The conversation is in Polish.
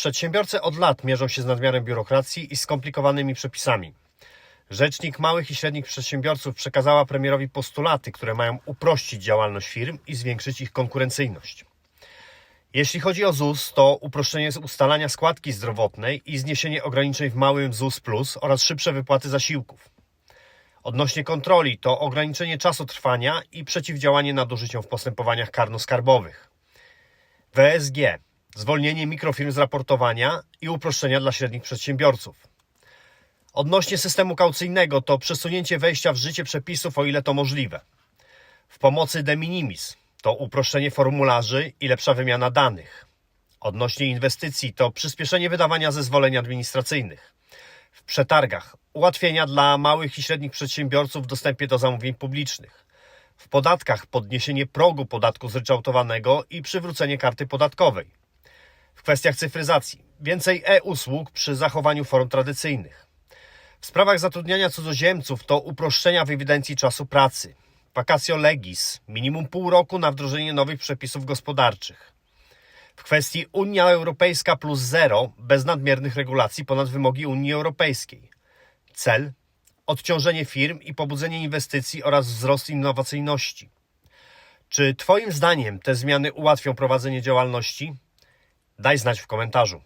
Przedsiębiorcy od lat mierzą się z nadmiarem biurokracji i skomplikowanymi przepisami. Rzecznik Małych i Średnich Przedsiębiorców przekazała premierowi postulaty, które mają uprościć działalność firm i zwiększyć ich konkurencyjność. Jeśli chodzi o ZUS, to uproszczenie ustalania składki zdrowotnej i zniesienie ograniczeń w małym ZUS Plus oraz szybsze wypłaty zasiłków. Odnośnie kontroli to ograniczenie czasu trwania i przeciwdziałanie nadużyciom w postępowaniach karno-skarbowych. WSG zwolnienie mikrofirm z raportowania i uproszczenia dla średnich przedsiębiorców. Odnośnie systemu kaucyjnego to przesunięcie wejścia w życie przepisów, o ile to możliwe. W pomocy de minimis to uproszczenie formularzy i lepsza wymiana danych. Odnośnie inwestycji to przyspieszenie wydawania zezwoleń administracyjnych. W przetargach ułatwienia dla małych i średnich przedsiębiorców w dostępie do zamówień publicznych. W podatkach podniesienie progu podatku zryczałtowanego i przywrócenie karty podatkowej. W kwestiach cyfryzacji więcej e-usług przy zachowaniu form tradycyjnych. W sprawach zatrudniania cudzoziemców to uproszczenia w ewidencji czasu pracy. Vacatio legis, minimum pół roku na wdrożenie nowych przepisów gospodarczych. W kwestii Unia Europejska plus zero, bez nadmiernych regulacji ponad wymogi Unii Europejskiej. Cel odciążenie firm i pobudzenie inwestycji oraz wzrost innowacyjności. Czy Twoim zdaniem te zmiany ułatwią prowadzenie działalności? Daj znać w komentarzu.